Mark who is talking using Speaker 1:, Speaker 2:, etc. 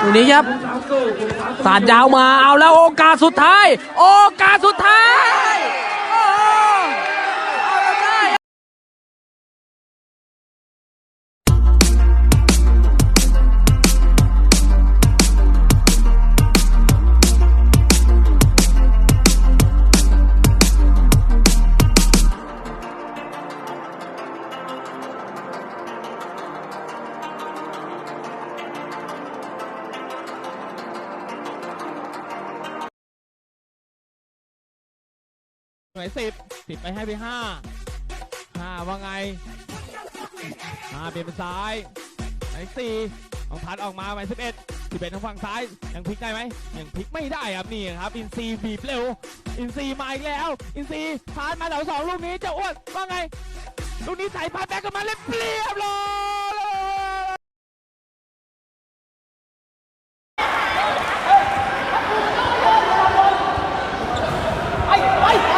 Speaker 1: ตรงนี้ครับสาดยาวมาเอาแล้วโอกาสสุดท้าย โอกาสสุดท้าย ห
Speaker 2: น่วยสิบสิบไปให้ไปห้าห้าว่าไงห้าเปลี่ยนไปซ้ายหมายสี่ของพัดออกมาหมายสิบเอ็ดสิบเอ็ดทางฝั่งซ้ายยังพลิกได้ไหมยังพลิกไม่ได้ครับนี่ครับอินซีบีบเร็วอินซีมาอีกแล้ว อินซีพัดมาแถวสองลูกนี้จะอ้วนว่าไงลูกนี้ใส่พัดแบ็กกันมาเรียเปรียบเลยไปไป